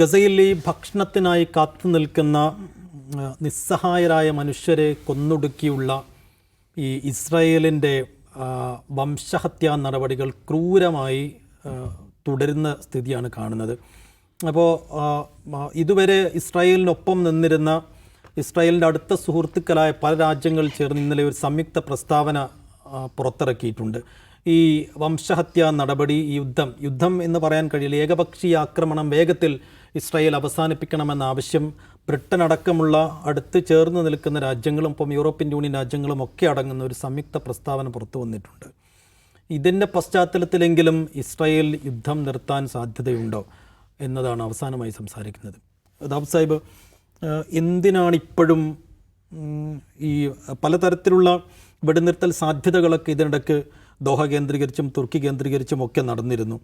ഗസയിൽ ഈ ഭക്ഷണത്തിനായി കാത്തു നിൽക്കുന്ന നിസ്സഹായരായ മനുഷ്യരെ കൊന്നൊടുക്കിയുള്ള ഈ ഇസ്രായേലിന്റെ വംശഹത്യാ നടപടികൾ ക്രൂരമായി തുടരുന്ന സ്ഥിതിയാണ് കാണുന്നത്. അപ്പോൾ ഇതുവരെ ഇസ്രായേലിനൊപ്പം നിന്നിരുന്ന ഇസ്രായേലിന്റെ അടുത്ത സുഹൃത്തുക്കളായ പല രാജ്യങ്ങൾ ചേർന്ന് ഇന്നലെ ഒരു സംയുക്ത പ്രസ്താവന പുറത്തിറക്കിയിട്ടുണ്ട്. ഈ വംശഹത്യാ നടപടി യുദ്ധം യുദ്ധം എന്ന് പറയാൻ കഴിയില്ല. ഏകപക്ഷീയ ആക്രമണം വേഗത്തിൽ ഇസ്രായേൽ അവസാനിപ്പിക്കണമെന്ന ആവശ്യം ബ്രിട്ടൻ അടക്കമുള്ള അടുത്ത് ചേർന്ന് നിൽക്കുന്ന രാജ്യങ്ങളും ഇപ്പം യൂറോപ്യൻ യൂണിയൻ രാജ്യങ്ങളും ഒക്കെ അടങ്ങുന്ന ഒരു സംയുക്ത പ്രസ്താവന പുറത്തു വന്നിട്ടുണ്ട്. ഇതിന്റെ പശ്ചാത്തലത്തിലെങ്കിലും ഇസ്രായേൽ യുദ്ധം നിർത്താൻ സാധ്യതയുണ്ടോ എന്നതാണ് അവസാനമായി സംസാരിക്കുന്നത്. ദാബ് സാഹിബ് എന്തിനാണ് ഇപ്പോഴും ഈ പലതരത്തിലുള്ള വെടിനിർത്തൽ സാധ്യതകളൊക്കെ ഇതിനിടയ്ക്ക് ദോഹ കേന്ദ്രീകരിച്ചും തുർക്കി കേന്ദ്രീകരിച്ചും ഒക്കെ നടന്നിരുന്നു.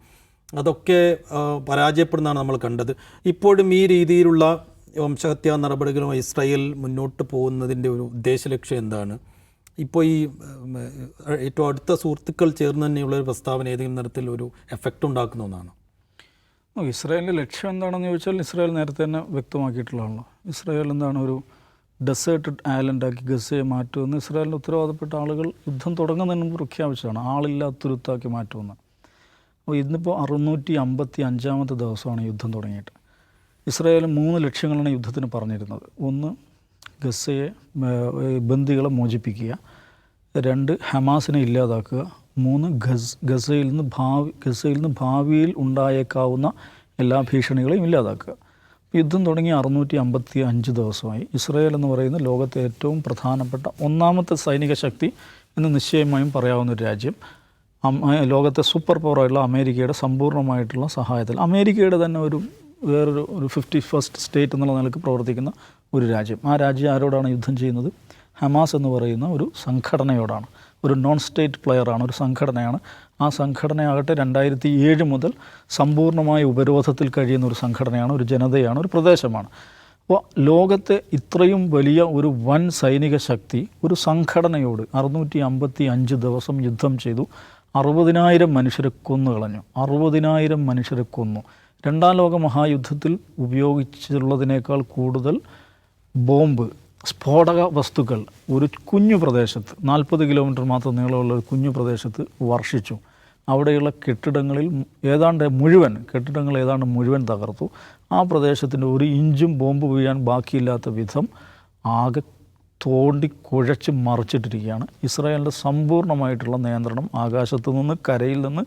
അതൊക്കെ പരാജയപ്പെടുന്നതാണ് നമ്മൾ കണ്ടത്. ഇപ്പോഴും ഈ രീതിയിലുള്ള വംശഹത്യാ നടപടികളുമായി ഇസ്രായേൽ മുന്നോട്ട് പോകുന്നതിന്റെ ഒരു ഉദ്ദേശ ലക്ഷ്യം എന്താണ്? ഇപ്പോൾ ഈ ഏറ്റവും അടുത്ത സുഹൃത്തുക്കൾ ചേർന്ന് തന്നെയുള്ള ഒരു പ്രസ്താവന ഏതെങ്കിലും തരത്തിൽ ഒരു എഫക്റ്റ് ഉണ്ടാക്കുന്ന ഒന്നാണ്? ഇസ്രായേലിന്റെ ലക്ഷ്യം എന്താണെന്ന് ചോദിച്ചാൽ ഇസ്രായേൽ നേരത്തെ തന്നെ വ്യക്തമാക്കിയിട്ടുള്ളതാണല്ലോ. ഇസ്രായേൽ എന്താണ് ഒരു ഡെസേർട്ടഡ് ഐലൻഡാക്കി ഗസയെ മാറ്റുമെന്ന് ഇസ്രായേലിന്റെ ഉത്തരവാദപ്പെട്ട ആളുകൾ യുദ്ധം തുടങ്ങുന്നതിന് മുമ്പ് പ്രഖ്യാപിച്ചതാണ്. ആളില്ലാത്തൊരുത്താക്കി മാറ്റുമെന്ന്. അപ്പോൾ ഇന്നിപ്പോൾ അറുന്നൂറ്റി അമ്പത്തി അഞ്ചാമത്തെ ദിവസമാണ് യുദ്ധം തുടങ്ങിയിട്ട്. ഇസ്രായേൽ മൂന്ന് ലക്ഷ്യങ്ങളാണ് യുദ്ധത്തിന് പറഞ്ഞിരുന്നത്. ഒന്ന് ഗസയെ ബന്ദികളെ മോചിപ്പിക്കുക. രണ്ട് ഹമാസിനെ ഇല്ലാതാക്കുക. മൂന്ന് ഗസ് ഗസയിൽ നിന്ന് ഭാവി ഗസയിൽ നിന്ന് ഭാവിയിൽ ഉണ്ടായേക്കാവുന്ന എല്ലാ ഭീഷണികളെയും ഇല്ലാതാക്കുക. യുദ്ധം തുടങ്ങി അറുന്നൂറ്റി അമ്പത്തി അഞ്ച് ദിവസമായി. ഇസ്രായേൽ എന്ന് പറയുന്ന ലോകത്തെ ഏറ്റവും പ്രധാനപ്പെട്ട ഒന്നാമത്തെ സൈനിക ശക്തി എന്ന് നിശ്ചയമായും പറയാവുന്ന ഒരു രാജ്യം. ലോകത്തെ സൂപ്പർ പവറായിട്ടുള്ള അമേരിക്കയുടെ സമ്പൂർണമായിട്ടുള്ള സഹായത്തിൽ. അമേരിക്കയുടെ തന്നെ ഒരു വേറൊരു ഒരു ഫിഫ്റ്റി ഫസ്റ്റ് സ്റ്റേറ്റ് എന്നുള്ള നിലയ്ക്ക് പ്രവർത്തിക്കുന്ന ഒരു രാജ്യം. ആ രാജ്യം ആരോടാണ് യുദ്ധം ചെയ്യുന്നത്? ഹമാസ് എന്ന് പറയുന്ന ഒരു സംഘടനയോടാണ്. ഒരു നോൺ സ്റ്റേറ്റ് പ്ലെയറാണ് ഒരു സംഘടനയാണ്. ആ സംഘടനയാകട്ടെ രണ്ടായിരത്തി ഏഴ് മുതൽ സമ്പൂർണമായ ഉപരോധത്തിൽ കഴിയുന്ന ഒരു സംഘടനയാണ് ഒരു ജനതയാണ് ഒരു പ്രദേശമാണ്. അപ്പോൾ ലോകത്തെ ഇത്രയും വലിയ ഒരു വൻ സൈനിക ശക്തി ഒരു സംഘടനയോട് അറുന്നൂറ്റി അമ്പത്തി അഞ്ച് ദിവസം യുദ്ധം ചെയ്തു. അറുപതിനായിരം മനുഷ്യരെ കൊന്നു കളഞ്ഞു. അറുപതിനായിരം മനുഷ്യരെ കൊന്നു. രണ്ടാം ലോക മഹായുദ്ധത്തിൽ ഉപയോഗിച്ചിട്ടുള്ളതിനേക്കാൾ കൂടുതൽ ബോംബ് സ്ഫോടക വസ്തുക്കൾ ഒരു കുഞ്ഞു പ്രദേശത്ത് നാൽപ്പത് കിലോമീറ്റർ മാത്രം നീളമുള്ള ഒരു കുഞ്ഞു പ്രദേശത്ത് വർഷിച്ചു. അവിടെയുള്ള കെട്ടിടങ്ങളിൽ ഏതാണ്ട് മുഴുവൻ കെട്ടിടങ്ങൾ ഏതാണ്ട് മുഴുവൻ തകർത്തു. ആ പ്രദേശത്തിന്റെ ഒരു ഇഞ്ചും ബോംബ് വീഴാൻ ബാക്കിയില്ലാത്ത വിധം ആകെ തോണ്ടി കുഴച്ച് മറിച്ചിട്ടിരിക്കുകയാണ്. ഇസ്രായേലിന്റെ സമ്പൂർണമായിട്ടുള്ള നിയന്ത്രണം ആകാശത്ത് നിന്ന് കരയിൽ നിന്ന്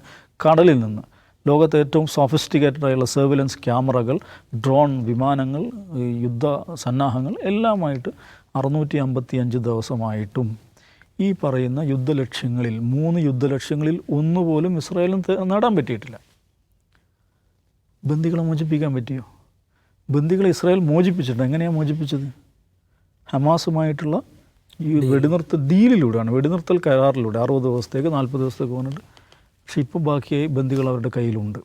കടലിൽ നിന്ന്. ലോകത്തെ ഏറ്റവും സോഫിസ്റ്റിക്കേറ്റഡ് ആയുള്ള സർവിലൻസ് ക്യാമറകൾ ഡ്രോൺ വിമാനങ്ങൾ യുദ്ധ സന്നാഹങ്ങൾ എല്ലാമായിട്ട് അറുന്നൂറ്റി അമ്പത്തി അഞ്ച് ദിവസമായിട്ടും ഈ പറയുന്ന യുദ്ധലക്ഷ്യങ്ങളിൽ മൂന്ന് യുദ്ധലക്ഷ്യങ്ങളിൽ ഒന്നുപോലും ഇസ്രായേലിന് നേടാൻ പറ്റിയിട്ടില്ല. ബന്ദികളെ മോചിപ്പിക്കാൻ പറ്റിയോ? ബന്ദികളെ ഇസ്രായേൽ മോചിപ്പിച്ചിട്ടുണ്ട്? എങ്ങനെയാണ് മോചിപ്പിച്ചത്? ഹമാസുമായിട്ടുള്ള ഈ വെടിനിർത്തൽ ഡീലിലൂടെയാണ് വെടിനിർത്തൽ കരാറിലൂടെ അറുപത് ദിവസത്തേക്ക് നാൽപ്പത് ദിവസത്തേക്ക് പോകുന്നുണ്ട് പക്ഷെ ഇപ്പോൾ ബാക്കിയായി ബന്ദികൾ അവരുടെ കയ്യിലുണ്ട്.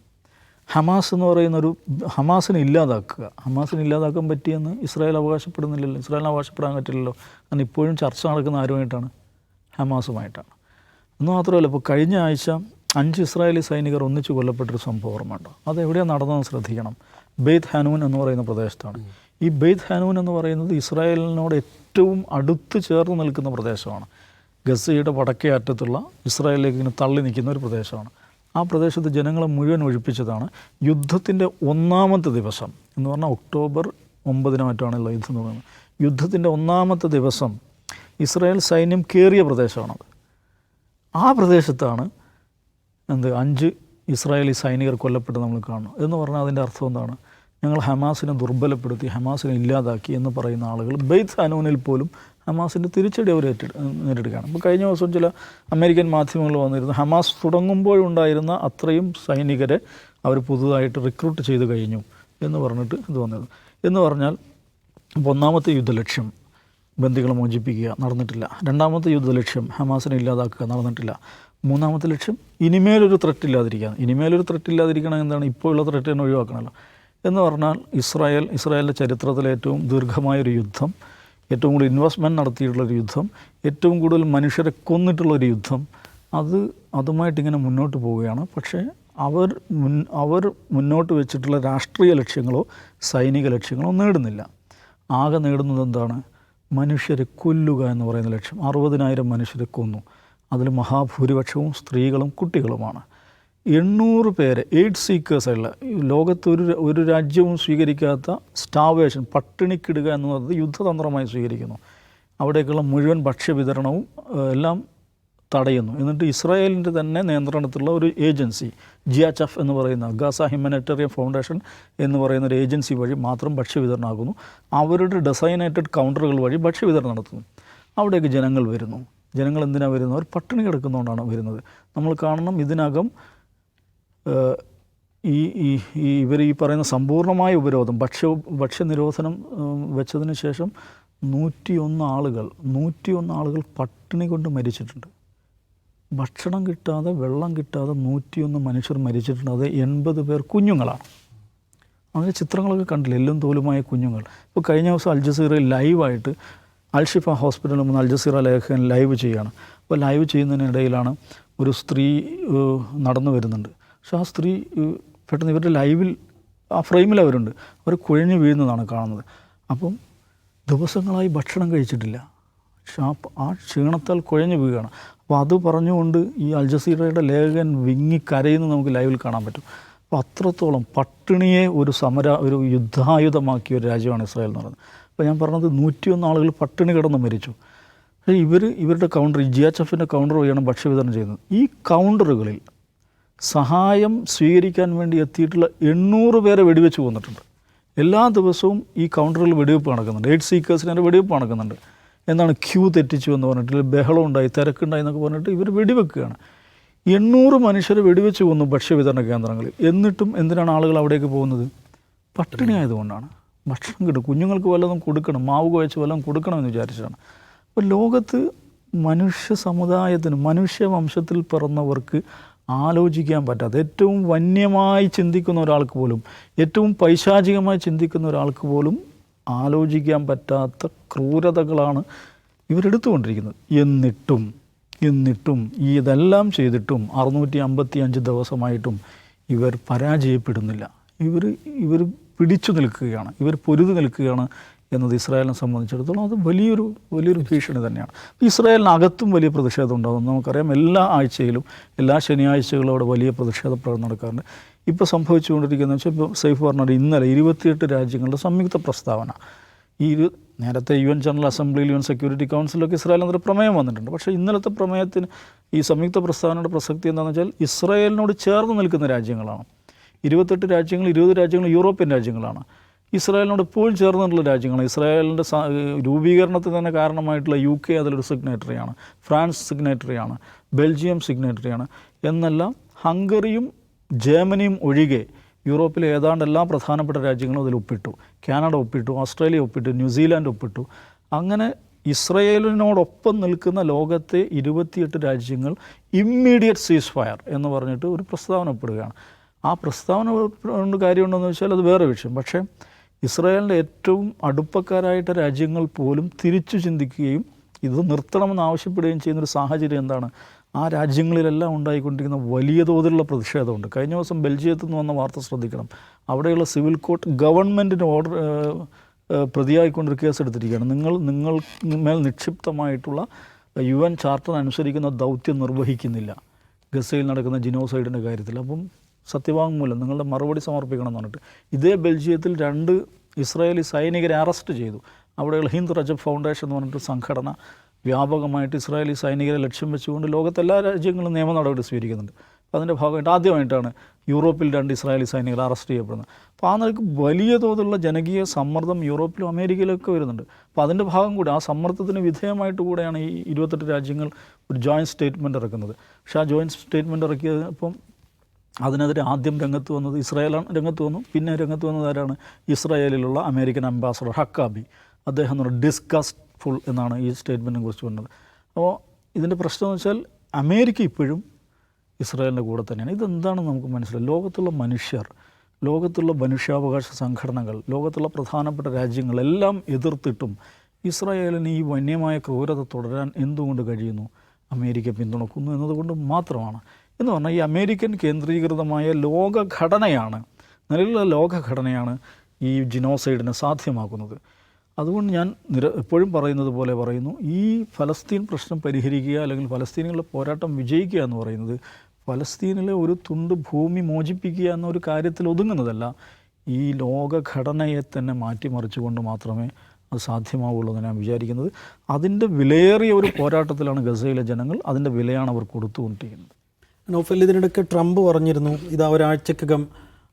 ഹമാസ് എന്ന് പറയുന്ന ഒരു ഹമാസിനെ ഇല്ലാതാക്കുക ഹമാസിനെ ഇല്ലാതാക്കാൻ പറ്റിയെന്ന് ഇസ്രായേൽ അവകാശപ്പെടുന്നില്ലല്ലോ ഇസ്രായേലിന് അവകാശപ്പെടാൻ പറ്റില്ലല്ലോ കാരണം ഇപ്പോഴും ചർച്ച നടക്കുന്ന ആരുമായിട്ടാണ്? ഹമാസുമായിട്ടാണ്. എന്ന് മാത്രമല്ല ഇപ്പോൾ കഴിഞ്ഞ ആഴ്ച അഞ്ച് ഇസ്രായേലി സൈനികർ ഒന്നിച്ച് കൊല്ലപ്പെട്ടൊരു സംഭവം ഓർമ്മയുണ്ടോ. അത് എവിടെയാണ് നടന്നതെന്ന് ശ്രദ്ധിക്കണം. ബെയ്ത്ത് ഹനൂൻ എന്ന് പറയുന്ന പ്രദേശത്താണ്. ഈ ബെയ്ത് ഹാനൂൻ എന്ന് പറയുന്നത് ഇസ്രായേലിനോട് ഏറ്റവും അടുത്ത് ചേർന്ന് നിൽക്കുന്ന പ്രദേശമാണ്. ഗസയുടെ വടക്കേ അറ്റത്തുള്ള ഇസ്രായേലിലേക്ക് ഇങ്ങനെ തള്ളി നിൽക്കുന്ന ഒരു പ്രദേശമാണ്. ആ പ്രദേശത്ത് ജനങ്ങളെ മുഴുവൻ ഒഴിപ്പിച്ചതാണ്. യുദ്ധത്തിന്റെ ഒന്നാമത്തെ ദിവസം എന്ന് പറഞ്ഞാൽ ഒക്ടോബർ ഒമ്പതിന് മറ്റാണല്ലോ യുദ്ധം തുടങ്ങുന്നത് യുദ്ധത്തിന്റെ ഒന്നാമത്തെ ദിവസം ഇസ്രായേൽ സൈന്യം കയറിയ പ്രദേശമാണത്. ആ പ്രദേശത്താണ് എന്ത്? അഞ്ച് ഇസ്രായേലി സൈനികർ കൊല്ലപ്പെട്ട് നമ്മൾ കാണുന്നു എന്ന് പറഞ്ഞാൽ അതിന്റെ അർത്ഥം എന്താണ്? ഞങ്ങൾ ഹമാസിനെ ദുർബലപ്പെടുത്തി ഹമാസിനെ ഇല്ലാതാക്കി എന്ന് പറയുന്ന ആളുകൾ ബെയ്ത്ത് ഹനൂനിൽ പോലും ഹമാസിന്റെ തിരിച്ചടി അവർ ഏറ്റെടു നേരിടുകയാണ്. അപ്പോൾ കഴിഞ്ഞ ദിവസം ചില അമേരിക്കൻ മാധ്യമങ്ങൾ വന്നിരുന്നു ഹമാസ് തുടങ്ങുമ്പോഴുണ്ടായിരുന്ന അത്രയും സൈനികരെ അവർ പുതുതായിട്ട് റിക്രൂട്ട് ചെയ്ത് കഴിഞ്ഞു എന്ന് പറഞ്ഞിട്ട് ഇത് വന്നത്. എന്ന് പറഞ്ഞാൽ അപ്പോൾ ഒന്നാമത്തെ യുദ്ധലക്ഷ്യം ബന്ദികളെ മോചിപ്പിക്കുക നടന്നിട്ടില്ല. രണ്ടാമത്തെ യുദ്ധലക്ഷ്യം ഹമാസിനെ ഇല്ലാതാക്കുക നടന്നിട്ടില്ല. മൂന്നാമത്തെ ലക്ഷ്യം ഇനിമേലൊരു ത്രെറ്റ് ഇല്ലാതിരിക്കുക ഇനിമേലൊരു ത്രെറ്റ് ഇല്ലാതിരിക്കണം എന്താണ്? ഇപ്പോഴുള്ള ത്രെറ്റ് തന്നെ ഒഴിവാക്കണമല്ലോ. എന്ന് പറഞ്ഞാൽ ഇസ്രായേൽ ഇസ്രായേലിന്റെ ചരിത്രത്തിലെ ഏറ്റവും ദീർഘമായൊരു യുദ്ധം ഏറ്റവും കൂടുതൽ ഇൻവെസ്റ്റ്മെന്റ് നടത്തിയിട്ടുള്ളൊരു യുദ്ധം ഏറ്റവും കൂടുതൽ മനുഷ്യരെ കൊന്നിട്ടുള്ളൊരു യുദ്ധം അത് അതുമായിട്ട് ഇങ്ങനെ മുന്നോട്ട് പോവുകയാണ്. പക്ഷേ അവർ മുൻ അവർ മുന്നോട്ട് വെച്ചിട്ടുള്ള രാഷ്ട്രീയ ലക്ഷ്യങ്ങളോ സൈനിക ലക്ഷ്യങ്ങളോ നേടുന്നില്ല. ആകെ നേടുന്നത് എന്താണ്? മനുഷ്യരെ കൊല്ലുക എന്ന് പറയുന്ന ലക്ഷ്യം. അറുപതിനായിരം മനുഷ്യരെ കൊന്നു. അതിൽ മഹാഭൂരിപക്ഷവും സ്ത്രീകളും കുട്ടികളുമാണ്. എണ്ണൂറ് പേരെ എയ്ഡ് സീക്കേഴ്സുള്ള ലോകത്ത് ഒരു ഒരു രാജ്യവും സ്വീകരിക്കാത്ത സ്റ്റാവേഷൻ പട്ടിണിക്കിടുക എന്ന് പറയുന്നത് യുദ്ധതന്ത്രമായി സ്വീകരിക്കുന്നു. അവിടേക്കുള്ള മുഴുവൻ ഭക്ഷ്യവിതരണവും വിതരണവും എല്ലാം തടയുന്നു. എന്നിട്ട് ഇസ്രായേലിന്റെ തന്നെ നിയന്ത്രണത്തിലുള്ള ഒരു ഏജൻസി ജിയാചഫ് എന്ന് പറയുന്ന ഗാസ ഹ്യൂമനിറ്റേറിയൻ ഫൗണ്ടേഷൻ എന്ന് പറയുന്ന ഒരു ഏജൻസി വഴി മാത്രം ഭക്ഷ്യവിതരണമാകുന്നു. അവരുടെ ഡെസൈനേറ്റഡ് കൗണ്ടറുകൾ വഴി ഭക്ഷ്യവിതരണം നടത്തുന്നു. അവിടേക്ക് ജനങ്ങൾ വരുന്നു. ജനങ്ങൾ എന്തിനാണ് വരുന്നത്? അവർ പട്ടിണി കിടക്കുന്നതുകൊണ്ടാണ് വരുന്നത്. നമ്മൾ കാണണം ഇതിനകം ഈ ഈ ഇവർ ഈ പറയുന്ന സമ്പൂർണമായ ഉപരോധം ഭക്ഷ്യ നിരോധനം വെച്ചതിന് ശേഷം നൂറ്റിയൊന്ന് ആളുകൾ നൂറ്റിയൊന്ന് ആളുകൾ പട്ടിണി കൊണ്ട് മരിച്ചിട്ടുണ്ട്. ഭക്ഷണം കിട്ടാതെ വെള്ളം കിട്ടാതെ നൂറ്റിയൊന്ന് മനുഷ്യർ മരിച്ചിട്ടുണ്ട്. അത് എൺപത് പേർ കുഞ്ഞുങ്ങളാണ്. അങ്ങനെ ചിത്രങ്ങളൊക്കെ കണ്ടില്ല? എല്ലും തോലുമായ കുഞ്ഞുങ്ങൾ. ഇപ്പോൾ കഴിഞ്ഞ ദിവസം അൽജസീറയിൽ ലൈവായിട്ട് അൽഷിഫ ഹോസ്പിറ്റലിൽ മുന്ന് അൽജസീറ ലേഖകൻ ലൈവ് ചെയ്യുകയാണ് അപ്പോൾ ലൈവ് ചെയ്യുന്നതിനിടയിലാണ് ഒരു സ്ത്രീ നടന്നു വരുന്നുണ്ട്. പക്ഷെ ആ സ്ത്രീ പെട്ടെന്ന് ഇവരുടെ ലൈവിൽ ആ ഫ്രെയിമിൽ അവരുണ്ട്. അവർ കുഴഞ്ഞു വീഴുന്നതാണ് കാണുന്നത്. അപ്പം ദിവസങ്ങളായി ഭക്ഷണം കഴിച്ചിട്ടില്ല. ആ ആ ക്ഷീണത്താൽ കുഴഞ്ഞു വീഴുകയാണ്. അപ്പോൾ അത് പറഞ്ഞുകൊണ്ട് ഈ അൽജസീറയുടെ ലേഖകൻ വിങ്ങി കരയുന്നത് നമുക്ക് ലൈവിൽ കാണാൻ പറ്റും. അപ്പോൾ അത്രത്തോളം പട്ടിണിയെ ഒരു സമര ഒരു യുദ്ധായുധമാക്കിയ ഒരു രാജ്യമാണ് ഇസ്രായേൽ എന്ന് പറയുന്നത്. അപ്പോൾ ഞാൻ പറഞ്ഞത് നൂറ്റിയൊന്ന് ആളുകൾ പട്ടിണി കിടന്ന് മരിച്ചു. പക്ഷേ ഇവർ ഇവരുടെ കൗണ്ടർ ജി എച്ച് എഫിന്റെ കൗണ്ടർ വഴിയാണ് ഭക്ഷ്യവിതരണം ചെയ്യുന്നത്. ഈ കൗണ്ടറുകളിൽ സഹായം സ്വീകരിക്കാൻ വേണ്ടി എത്തിയിട്ടുള്ള എണ്ണൂറ് പേരെ വെടിവെച്ച് കൊന്നിട്ടുണ്ട്. എല്ലാ ദിവസവും ഈ കൗണ്ടറിൽ വെടിവെപ്പ് നടക്കുന്നുണ്ട്. എയ്ഡ് സീക്കേഴ്സിന് വെടിവെപ്പ് നടക്കുന്നുണ്ട്. എന്താണ് ക്യൂ തെറ്റിച്ചു എന്ന് പറഞ്ഞിട്ട് ബഹളം ഉണ്ടായി തിരക്കുണ്ടായി എന്നൊക്കെ പറഞ്ഞിട്ട് ഇവർ വെടിവെക്കുകയാണ്. എണ്ണൂറ് മനുഷ്യർ വെടിവെച്ച് കൊന്നു ഭക്ഷ്യവിതരണ കേന്ദ്രങ്ങളിൽ. എന്നിട്ടും എന്തിനാണ് ആളുകൾ അവിടേക്ക് പോകുന്നത്? പട്ടിണി ആയതുകൊണ്ടാണ്. ഭക്ഷണം കിട്ടും. കുഞ്ഞുങ്ങൾക്ക് വല്ലതും കൊടുക്കണം. മാവ് കുഴച്ച് വല്ലതും കൊടുക്കണമെന്ന് വിചാരിച്ചിട്ടാണ്. അപ്പോൾ ലോകത്ത് മനുഷ്യ സമുദായത്തിന് മനുഷ്യ വംശത്തിൽ പിറന്നവർക്ക് ആലോചിക്കാൻ പറ്റാത്ത ഏറ്റവും വന്യമായി ചിന്തിക്കുന്ന ഒരാൾക്ക് പോലും ഏറ്റവും പൈശാചികമായി ചിന്തിക്കുന്ന ഒരാൾക്ക് പോലും ആലോചിക്കാൻ പറ്റാത്ത ക്രൂരതകളാണ് ഇവരെടുത്തുകൊണ്ടിരിക്കുന്നത് എന്നിട്ടും എന്നിട്ടും ഈ ഇതെല്ലാം ചെയ്തിട്ടും അറുന്നൂറ്റി അമ്പത്തി അഞ്ച് ദിവസമായിട്ടും ഇവർ പരാജയപ്പെടുന്നില്ല. ഇവർ ഇവർ പിടിച്ചു നിൽക്കുകയാണ് ഇവർ പൊരുതു നിൽക്കുകയാണ് എന്നത് ഇസ്രായേലിനെ സംബന്ധിച്ചിടത്തോളം അത് വലിയൊരു വലിയൊരു ഭീഷണി തന്നെയാണ്. ഇസ്രായേലിനകത്തും വലിയ പ്രതിഷേധം ഉണ്ടാകും നമുക്കറിയാം എല്ലാ ആഴ്ചയിലും എല്ലാ ശനിയാഴ്ചകളും അവിടെ വലിയ പ്രതിഷേധ പ്രകടനം നടക്കാറുണ്ട്. ഇപ്പോൾ സംഭവിച്ചുകൊണ്ടിരിക്കുന്ന വെച്ചാൽ ഇപ്പോൾ സൈഫ് പറഞ്ഞത് ഇന്നലെ ഇരുപത്തിയെട്ട് രാജ്യങ്ങളുടെ സംയുക്ത പ്രസ്താവന. ഈ ഇരു നേരത്തെ യു എൻ ജനറൽ അസംബ്ലിയിൽ യു എൻ സെക്യൂരിറ്റി കൗൺസിലൊക്കെ ഇസ്രായേലിനെതിരെ പ്രമേയം വന്നിട്ടുണ്ട്. പക്ഷേ ഇന്നലത്തെ പ്രമേയത്തിന് ഈ സംയുക്ത പ്രസ്താവനയുടെ പ്രസക്തി എന്താണെന്ന് വെച്ചാൽ ഇസ്രായേലിനോട് ചേർന്ന് നിൽക്കുന്ന രാജ്യങ്ങളാണ്. ഇരുപത്തെട്ട് രാജ്യങ്ങൾ ഇരുപത് രാജ്യങ്ങൾ യൂറോപ്യൻ രാജ്യങ്ങളാണ്. ഇസ്രായേലിനോട് എപ്പോഴും ചേർന്നിട്ടുള്ള രാജ്യങ്ങളാണ്. ഇസ്രായേലിന്റെ രൂപീകരണത്തിന് തന്നെ കാരണമായിട്ടുള്ള യു കെ അതിലൊരു സിഗ്നേറ്ററിയാണ് ഫ്രാൻസ് സിഗ്നേറ്ററിയാണ് ബെൽജിയം സിഗ്നേറ്ററിയാണ് എന്നെല്ലാം ഹംഗറിയും ജർമ്മനിയും ഒഴികെ യൂറോപ്പിലെ ഏതാണ്ട് എല്ലാ പ്രധാനപ്പെട്ട രാജ്യങ്ങളും അതിൽ ഒപ്പിട്ടു. കാനഡ ഒപ്പിട്ടു ഓസ്ട്രേലിയ ഒപ്പിട്ടു ന്യൂസിലാൻഡ് ഒപ്പിട്ടു. അങ്ങനെ ഇസ്രയേലിനോടൊപ്പം നിൽക്കുന്ന ലോകത്തെ ഇരുപത്തിയെട്ട് രാജ്യങ്ങൾ ഇമ്മീഡിയറ്റ് സീസ് ഫയർ എന്ന് പറഞ്ഞിട്ട് ഒരു പ്രസ്താവന ഒപ്പിടുകയാണ് ആ പ്രസ്താവന കൊണ്ട് കാര്യമുണ്ടെന്ന് വെച്ചാൽ അത് വേറെ വിഷയം. പക്ഷേ ഇസ്രായേലിന്റെ ഏറ്റവും അടുപ്പക്കാരായിട്ട രാജ്യങ്ങൾ പോലും തിരിച്ചു ചിന്തിക്കുകയും ഇത് നിർത്തണമെന്ന് ആവശ്യപ്പെടുകയും ചെയ്യുന്നൊരു സാഹചര്യം എന്താണ്? ആ രാജ്യങ്ങളിലെല്ലാം ഉണ്ടായിക്കൊണ്ടിരിക്കുന്ന വലിയ തോതിലുള്ള പ്രതിഷേധമുണ്ട്. കഴിഞ്ഞ ദിവസം ബെൽജിയത്തിൽ നിന്ന് വന്ന വാർത്ത ശ്രദ്ധിക്കണം. അവിടെയുള്ള സിവിൽ കോർട്ട് ഗവൺമെന്റിന് ഓർഡർ പ്രതിയായിക്കൊണ്ടൊരു കേസ് എടുത്തിരിക്കുകയാണ്. നിങ്ങൾ നിങ്ങൾ മേൽ നിക്ഷിപ്തമായിട്ടുള്ള യു എൻ ചാർട്ടർ അനുസരിക്കുന്ന ദൗത്യം നിർവഹിക്കുന്നില്ല. ഗസയിൽ നടക്കുന്ന ജിനോസൈഡിന്റെ കാര്യത്തിൽ. അപ്പം സത്യവാങ്മൂലം നിങ്ങളുടെ മറുപടി സമർപ്പിക്കണം എന്ന് പറഞ്ഞിട്ട്. ഇതേ ബെൽജിയത്തിൽ രണ്ട് ഇസ്രായേലി സൈനികരെ അറസ്റ്റ് ചെയ്തു. അവിടെയുള്ള ഹിന്ദ് റജബ് ഫൗണ്ടേഷൻ എന്ന് പറഞ്ഞിട്ട് സംഘടന വ്യാപകമായിട്ട് ഇസ്രായേലി സൈനികരെ ലക്ഷ്യം വെച്ചുകൊണ്ട് ലോകത്തെല്ലാ രാജ്യങ്ങളും നിയമ നടപടി സ്വീകരിക്കുന്നുണ്ട്. അതിന്റെ ഭാഗമായിട്ട് ആദ്യമായിട്ടാണ് യൂറോപ്പിൽ രണ്ട് ഇസ്രായേലി സൈനികർ അറസ്റ്റ് ചെയ്യപ്പെടുന്നത്. അപ്പോൾ ആ നിലയ്ക്ക് വലിയ തോതിലുള്ള ജനകീയ സമ്മർദ്ദം യൂറോപ്പിലും അമേരിക്കയിലൊക്കെ വരുന്നുണ്ട്. അപ്പോൾ അതിന്റെ ഭാഗം കൂടി ആ സമ്മർദ്ദത്തിന് വിധേയമായിട്ട് കൂടെയാണ് ഈ ഇരുപത്തെട്ട് രാജ്യങ്ങൾ ഒരു ജോയിന്റ് സ്റ്റേറ്റ്മെന്റ് ഇറക്കുന്നത്. പക്ഷേ ആ ജോയിന്റ് സ്റ്റേറ്റ്മെന്റ് ഇറക്കിയത് ഇപ്പം അതിനെതിരെ ആദ്യം രംഗത്ത് വന്നത് ഇസ്രായേലാണ് രംഗത്ത് വന്നു. പിന്നെ രംഗത്ത് വന്നത് ആരാണ്? ഇസ്രായേലിലുള്ള അമേരിക്കൻ അംബാസഡർ ഹക്കാബി അദ്ദേഹം എന്ന് പറഞ്ഞാൽ ഡിസ്കസ്ഫുൾ എന്നാണ് ഈ സ്റ്റേറ്റ്മെന്റിനെ കുറിച്ച് പറഞ്ഞത്. അപ്പോൾ ഇതിന്റെ പ്രശ്നം എന്ന് വെച്ചാൽ അമേരിക്ക ഇപ്പോഴും ഇസ്രായേലിന്റെ കൂടെ തന്നെയാണ്. ഇതെന്താണെന്ന് നമുക്ക് മനസ്സിലായി? ലോകത്തുള്ള മനുഷ്യർ ലോകത്തുള്ള മനുഷ്യാവകാശ സംഘടനകൾ ലോകത്തുള്ള പ്രധാനപ്പെട്ട രാജ്യങ്ങളെല്ലാം എതിർത്തിട്ടും ഇസ്രായേലിന് ഈ വന്യമായ ക്രൂരത തുടരാൻ എന്തുകൊണ്ട് കഴിയുന്നു? അമേരിക്ക പിന്തുണക്കുന്നു എന്നതുകൊണ്ട് മാത്രമാണ്. എന്ന് പറഞ്ഞാൽ ഈ അമേരിക്കൻ കേന്ദ്രീകൃതമായ ലോകഘടനയാണ് നിലവിലുള്ള ലോകഘടനയാണ് ഈ ജിനോസൈഡിനെ സാധ്യമാക്കുന്നത്. അതുകൊണ്ട് ഞാൻ നിര എപ്പോഴും പറയുന്നത് പോലെ പറയുന്നു ഈ ഫലസ്തീൻ പ്രശ്നം പരിഹരിക്കുക അല്ലെങ്കിൽ ഫലസ്തീനികളുടെ പോരാട്ടം വിജയിക്കുക എന്ന് പറയുന്നത് ഫലസ്തീനിലെ ഒരു തുണ്ട് ഭൂമി മോചിപ്പിക്കുക എന്ന ഒരു കാര്യത്തിൽ ഒതുങ്ങുന്നതല്ല. ഈ ലോകഘടനയെ തന്നെ മാറ്റിമറിച്ചുകൊണ്ട് മാത്രമേ അത് സാധ്യമാവുള്ളൂ എന്ന് ഞാൻ വിചാരിക്കുന്നത്. അതിന്റെ വിലയേറിയ ഒരു പോരാട്ടത്തിലാണ് ഗസയിലെ ജനങ്ങൾ അതിന്റെ വിലയാണ് അവർ കൊടുത്തുകൊണ്ടിരിക്കുന്നത്. നൗഫൽ ഇതിനിടയ്ക്ക് ട്രംപ് പറഞ്ഞിരുന്നു ഇത് ഒരാഴ്ചക്കകം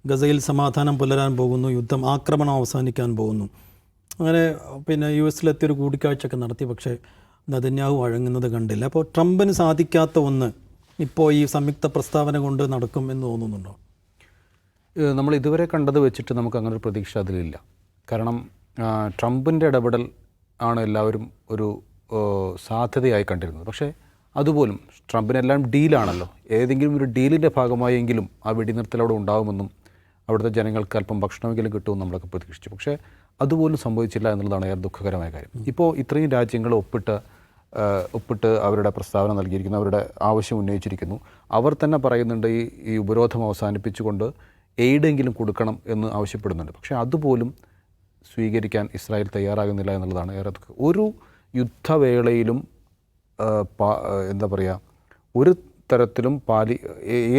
ഗസയിൽ സമാധാനം പുലരാൻ പോകുന്നു യുദ്ധം ആക്രമണം അവസാനിക്കാൻ പോകുന്നു. അങ്ങനെ പിന്നെ യു എസിലെത്തി ഒരു കൂടിക്കാഴ്ചയൊക്കെ നടത്തി പക്ഷേ നദന്യാഹു വഴങ്ങുന്നത് കണ്ടില്ല. അപ്പോൾ ട്രംപിന് സാധിക്കാത്ത ഒന്ന് ഇപ്പോൾ ഈ സംയുക്ത പ്രസ്താവന കൊണ്ട് നടക്കും എന്ന് തോന്നുന്നുണ്ടോ? നമ്മൾ ഇതുവരെ കണ്ടത് വെച്ചിട്ട് നമുക്ക് അങ്ങനെ ഒരു പ്രതീക്ഷ അതിലില്ല. കാരണം ട്രംപിന്റെ ഇടപെടൽ ആണ് എല്ലാവരും ഒരു സാധ്യതയായി കണ്ടിരുന്നത്. പക്ഷേ അതുപോലും ട്രംപിനെല്ലാം ഡീലാണല്ലോ. ഏതെങ്കിലും ഒരു ഡീലിന്റെ ഭാഗമായെങ്കിലും ആ വെടിനിർത്തൽ അവിടെ ഉണ്ടാകുമെന്നും അവിടുത്തെ ജനങ്ങൾക്ക് അല്പം ഭക്ഷണമെങ്കിലും കിട്ടുമെന്ന് നമ്മളൊക്കെ പ്രതീക്ഷിച്ചു. പക്ഷേ അതുപോലും സംഭവിച്ചില്ല എന്നുള്ളതാണ് ഏറെ ദുഃഖകരമായ കാര്യം. ഇപ്പോൾ ഇത്രയും രാജ്യങ്ങൾ ഒപ്പിട്ട് ഒപ്പിട്ട് അവരുടെ പ്രസ്താവന നൽകിയിരിക്കുന്നു അവരുടെ ആവശ്യം ഉന്നയിച്ചിരിക്കുന്നു. അവർ തന്നെ പറയുന്നുണ്ട് ഈ ഈ ഉപരോധം അവസാനിപ്പിച്ചുകൊണ്ട് എയ്ഡെങ്കിലും കൊടുക്കണം എന്ന് ആവശ്യപ്പെടുന്നുണ്ട്. പക്ഷേ അതുപോലും സ്വീകരിക്കാൻ ഇസ്രായേൽ തയ്യാറാകുന്നില്ല എന്നുള്ളതാണ് ഏറെ ഒരു യുദ്ധവേളയിലും എന്താ പറയുക ഒരു തരത്തിലും പാലി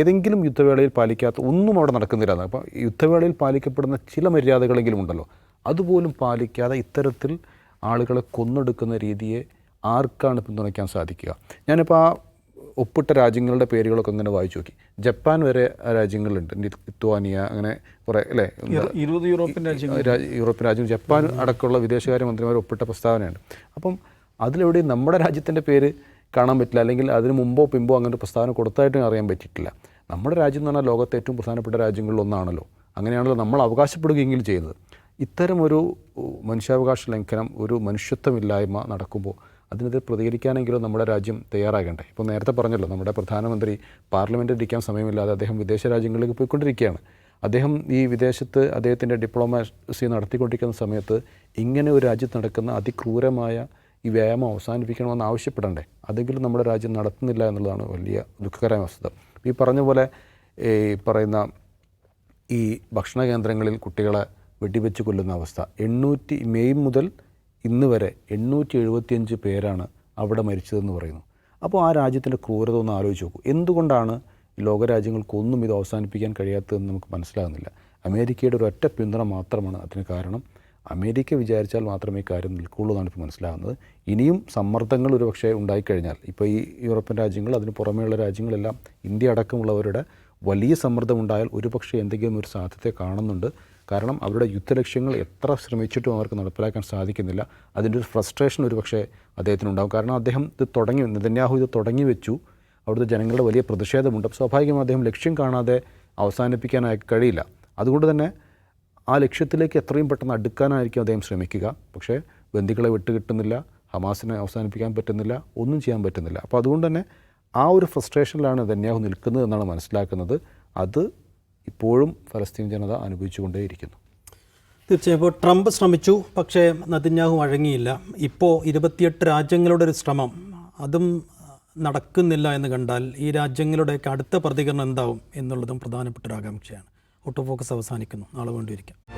ഏതെങ്കിലും യുദ്ധവേളയിൽ പാലിക്കാത്ത ഒന്നും അവിടെ നടക്കുന്നില്ല. അപ്പോൾ യുദ്ധവേളയിൽ പാലിക്കപ്പെടുന്ന ചില മര്യാദകളെങ്കിലും ഉണ്ടല്ലോ. അതുപോലും പാലിക്കാതെ ഇത്തരത്തിൽ ആളുകളെ കൊന്നെടുക്കുന്ന രീതിയെ ആർക്കാണ് പിന്തുണയ്ക്കാൻ സാധിക്കുക? ഞാനിപ്പോൾ ആ ഒപ്പിട്ട രാജ്യങ്ങളുടെ പേരുകളൊക്കെ ഇങ്ങനെ വായിച്ചു നോക്കി. ജപ്പാൻ വരെ രാജ്യങ്ങളുണ്ട്. ലിത്വാനിയ അങ്ങനെ കുറേ അല്ലേ? ഇരുപത് യൂറോപ്യൻ രാജ്യങ്ങൾ. യൂറോപ്യൻ രാജ്യങ്ങൾ. ജപ്പാൻ അടക്കമുള്ള വിദേശകാര്യ മന്ത്രിമാർ ഒപ്പിട്ട പ്രസ്താവനയാണ് അപ്പം അതിലെവിടെയും നമ്മുടെ രാജ്യത്തിന്റെ പേര് കാണാൻ പറ്റില്ല. അല്ലെങ്കിൽ അതിന് മുമ്പോ പിമ്പോ അങ്ങനെ പ്രസ്താവന കൊടുത്തായിട്ടും അറിയാൻ പറ്റിയിട്ടില്ല. നമ്മുടെ രാജ്യം എന്ന് പറഞ്ഞാൽ ലോകത്തെ ഏറ്റവും പ്രധാനപ്പെട്ട രാജ്യങ്ങളിൽ ഒന്നാണല്ലോ. അങ്ങനെയാണല്ലോ നമ്മൾ അവകാശപ്പെടുകയെങ്കിലും ചെയ്യുന്നത്. ഇത്തരം ഒരു മനുഷ്യാവകാശ ലംഘനം ഒരു മനുഷ്യത്വമില്ലായ്മ നടക്കുമ്പോൾ അതിനെതിരെ പ്രതികരിക്കാനെങ്കിലും നമ്മുടെ രാജ്യം തയ്യാറാകണ്ടേ? ഇപ്പോൾ നേരത്തെ പറഞ്ഞല്ലോ നമ്മുടെ പ്രധാനമന്ത്രി പാർലമെന്റിൽ ഇരിക്കാൻ സമയമില്ലാതെ അദ്ദേഹം വിദേശ രാജ്യങ്ങളിലേക്ക് പോയിക്കൊണ്ടിരിക്കുകയാണ്. അദ്ദേഹം ഈ വിദേശത്ത് അദ്ദേഹത്തിന്റെ ഡിപ്ലോമസി നടത്തിക്കൊണ്ടിരിക്കുന്ന സമയത്ത് ഇങ്ങനെ ഒരു രാജ്യത്ത് നടക്കുന്ന അതിക്രൂരമായ ഈ വ്യായാമം അവസാനിപ്പിക്കണമെന്ന് ആവശ്യപ്പെടണ്ടേ? അതെങ്കിലും നമ്മുടെ രാജ്യം നടത്തുന്നില്ല എന്നുള്ളതാണ് വലിയ ദുഃഖകരമായ വസ്തുത. ഈ പറഞ്ഞ പോലെ ഈ പറയുന്ന ഈ ഭക്ഷണ കേന്ദ്രങ്ങളിൽ കുട്ടികളെ വെടിവെച്ച് കൊല്ലുന്ന അവസ്ഥ. എണ്ണൂറ്റി മെയ് മുതൽ ഇന്ന് വരെ എണ്ണൂറ്റി എഴുപത്തിയഞ്ച് പേരാണ് അവിടെ മരിച്ചതെന്ന് പറയുന്നു. അപ്പോൾ ആ രാജ്യത്തിന്റെ ക്രൂരത ഒന്ന് ആലോചിച്ച് നോക്കൂ. എന്തുകൊണ്ടാണ് ലോകരാജ്യങ്ങൾക്കൊന്നും ഇത് അവസാനിപ്പിക്കാൻ കഴിയാത്തതെന്ന് നമുക്ക് മനസ്സിലാകുന്നില്ല. അമേരിക്കയുടെ ഒരു ഒറ്റ പിന്തുണ മാത്രമാണ് അതിന് കാരണം. അമേരിക്ക വിചാരിച്ചാൽ മാത്രമേ കാര്യം നിൽക്കുള്ളൂ എന്നാണ് ഇപ്പോൾ മനസ്സിലാകുന്നത്. ഇനിയും സമ്മർദ്ദങ്ങൾ ഒരു പക്ഷേ ഉണ്ടായിക്കഴിഞ്ഞാൽ ഇപ്പോൾ ഈ യൂറോപ്യൻ രാജ്യങ്ങൾ അതിന് പുറമേയുള്ള രാജ്യങ്ങളെല്ലാം ഇന്ത്യ അടക്കമുള്ളവരുടെ വലിയ സമ്മർദ്ദം ഉണ്ടായാൽ ഒരുപക്ഷെ എന്തെങ്കിലും ഒരു സാധ്യത കാണുന്നുണ്ട്. കാരണം അവരുടെ യുദ്ധലക്ഷ്യങ്ങൾ എത്ര ശ്രമിച്ചിട്ടും അവർക്ക് നടപ്പിലാക്കാൻ സാധിക്കുന്നില്ല. അതിന്റെ ഒരു ഫ്രസ്ട്രേഷൻ ഒരു ഒരുപക്ഷെ അദ്ദേഹത്തിനുണ്ടാകും കാരണം അദ്ദേഹം ഇത് തുടങ്ങി നിതന്യാഹു ഇത് തുടങ്ങി വെച്ചു. അവിടുത്തെ ജനങ്ങളുടെ വലിയ പ്രതിഷേധമുണ്ട്. സ്വാഭാവികമായും അദ്ദേഹം ലക്ഷ്യം കാണാതെ അവസാനിപ്പിക്കാനായി കഴിയില്ല. അതുകൊണ്ട് തന്നെ ആ ലക്ഷ്യത്തിലേക്ക് എത്രയും പെട്ടെന്ന് അടുക്കാനായിരിക്കും അദ്ദേഹം ശ്രമിക്കുക. പക്ഷേ ബന്ദികളെ വിട്ടുകിട്ടുന്നില്ല ഹമാസിനെ അവസാനിപ്പിക്കാൻ പറ്റുന്നില്ല ഒന്നും ചെയ്യാൻ പറ്റുന്നില്ല. അപ്പോൾ അതുകൊണ്ട് തന്നെ ആ ഒരു ഫ്രസ്ട്രേഷനിലാണ് ധന്യാഹു നിൽക്കുന്നത് എന്നാണ് മനസ്സിലാക്കുന്നത്. അത് ഇപ്പോഴും ഫലസ്തീൻ ജനത അനുഭവിച്ചുകൊണ്ടേയിരിക്കുന്നു. തീർച്ചയായും. ഇപ്പോൾ ട്രംപ് ശ്രമിച്ചു പക്ഷേ നദിന്യാഹു വഴങ്ങിയില്ല. ഇപ്പോൾ ഇരുപത്തിയെട്ട് രാജ്യങ്ങളുടെ ഒരു ശ്രമം അതും നടക്കുന്നില്ല എന്ന് കണ്ടാൽ ഈ രാജ്യങ്ങളുടെയൊക്കെ അടുത്ത പ്രതികരണം എന്താവും എന്നുള്ളതും പ്രധാനപ്പെട്ട ഒരു ആകാംക്ഷയാണ്. ഓട്ടോ ഫോക്കസ് അവസാനിക്കുന്നു. നാളെ വേണ്ടിയിരിക്കാം